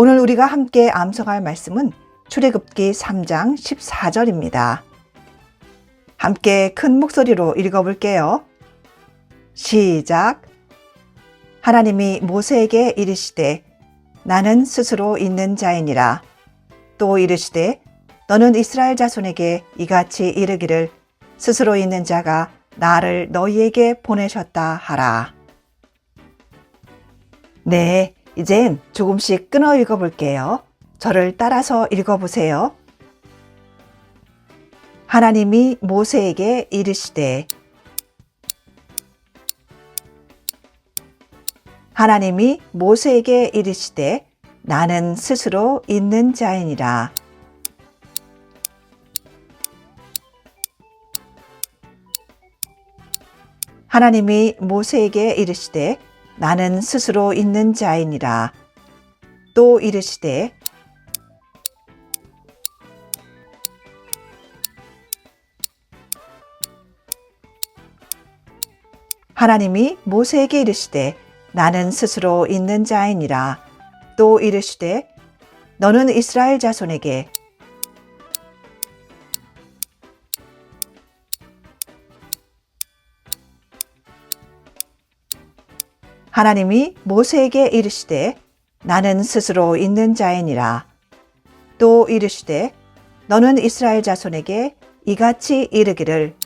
오늘 우리가 함께 암송할 말씀은 출애굽기 3장 14절입니다. 함께 큰 목소리로 읽어볼게요. 시작. 하나님이 모세에게 이르시되 나는 스스로 있는 자이니라. 또 이르시되 너는 이스라엘 자손에게 이같이 이르기를 스스로 있는 자가 나를 너희에게 보내셨다 하라. 네, 이젠 조금씩 끊어 읽어볼게요. 저를 따라서 읽어보세요. 하나님이 모세에게 이르시되 하나님이 모세에게 이르시되 나는 스스로 있는 자이니라. 하나님이 모세에게 이르시되 나는 스스로 있는 자이니라. 또 이르시되 하나님이 모세에게 이르시되 나는 스스로 있는 자이니라. 또 이르시되 너는 이스라엘 자손에게 하나님이 모세에게 이르시되 나는 스스로 있는 자이니라. 또 이르시되 너는 이스라엘 자손에게 이같이 이르기를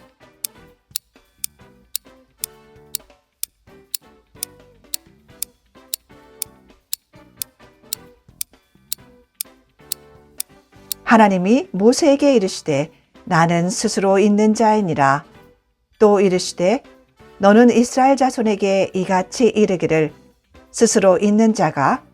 하나님이 모세에게 이르시되 나는 스스로 있는 자이니라. 또 이르시되 너는 이스라엘 자손에게 이같이 이르기를 스스로 있는 자가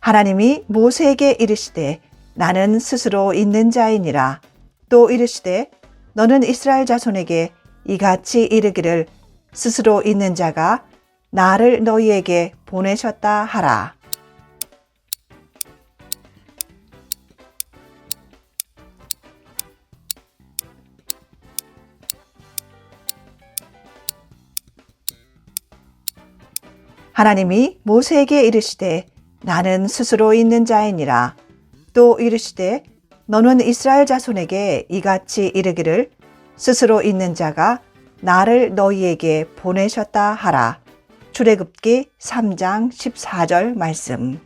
하나님이 모세에게 이르시되 나는 스스로 있는 자이니라. 또 이르시되 너는 이스라엘 자손에게 이같이 이르기를 스스로 있는 자가 나를 너희에게 보내셨다 하라. 하나님이 모세에게 이르시되 나는 스스로 있는 자이니라. 또 이르시되 너는 이스라엘 자손에게 이같이 이르기를 스스로 있는 자가 나를 너희에게 보내셨다 하라. 출애굽기 3장 14절 말씀.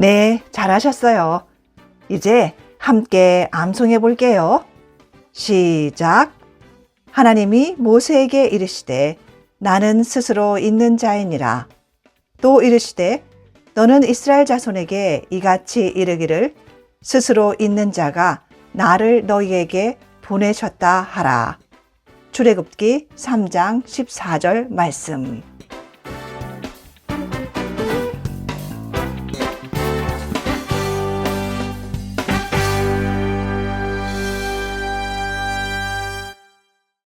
네, 잘하셨어요. 이제 함께 암송해 볼게요. 시작. 하나님이 모세에게 이르시되 나는 스스로 있는 자이니라. 또 이르시되 너는 이스라엘 자손에게 이같이 이르기를 스스로 있는 자가 나를 너희에게 보내셨다 하라. 출애굽기 3장 14절 말씀.